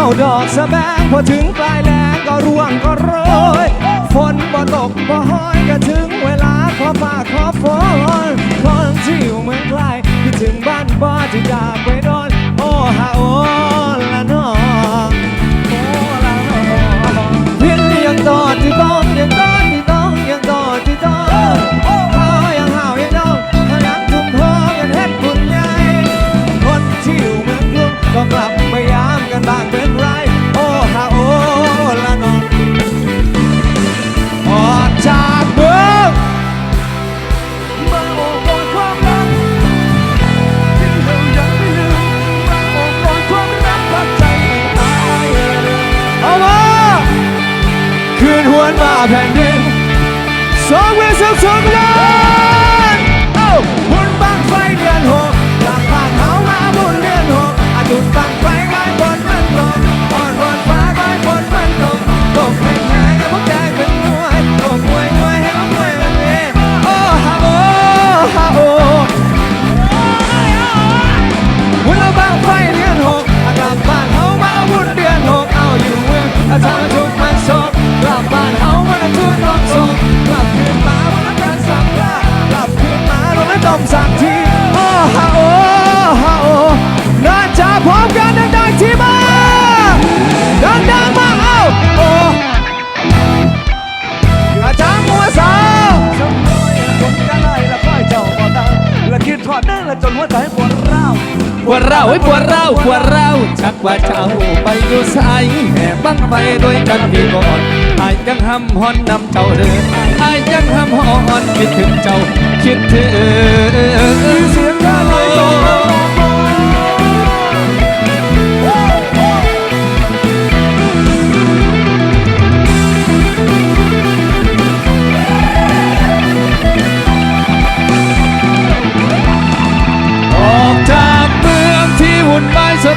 จ้าดอกสะแบงพอถึงปลายแลงก็ร่วงก็โรยฝนบ่ตกบ่ห้อยก็ถึงเวลาขอฟ้าขอฝนคนที่อยู่เมืองไกลคิดถึงบ้านบ่ที่อยากไปนอนโอ้ฮาโอ นหวนมาแผ่นดินสองเวสสองล้าน หัวใจปวดร้าวปวดร้าไว้ยปวดร้าวปวดร้าวชักว่าเจ้าไปอยู่สายแห่บังไปด้วยกันพี่ก่อนอายยังห้ำฮอนนำเจ้าเดินอายยังห้ำฮอนคิดถึงเจ้าคิดถึง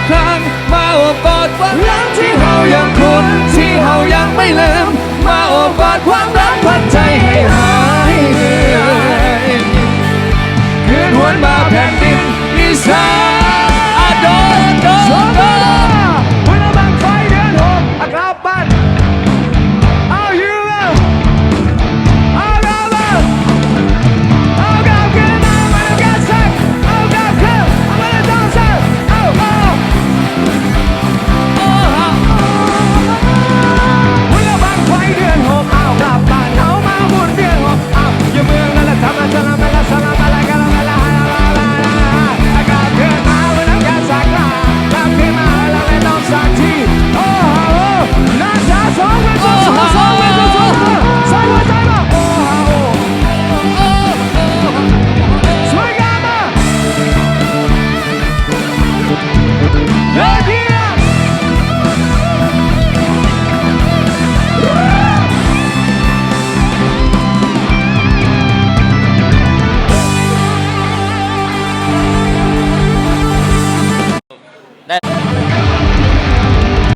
ครั้ง มาโอบกอดความรักที่เฮายังคุ้นที่เฮายังไม่ลืม มาโอบกอดความรักพัดใจให้หายคืนหวนมาแผ่นดินอีสาน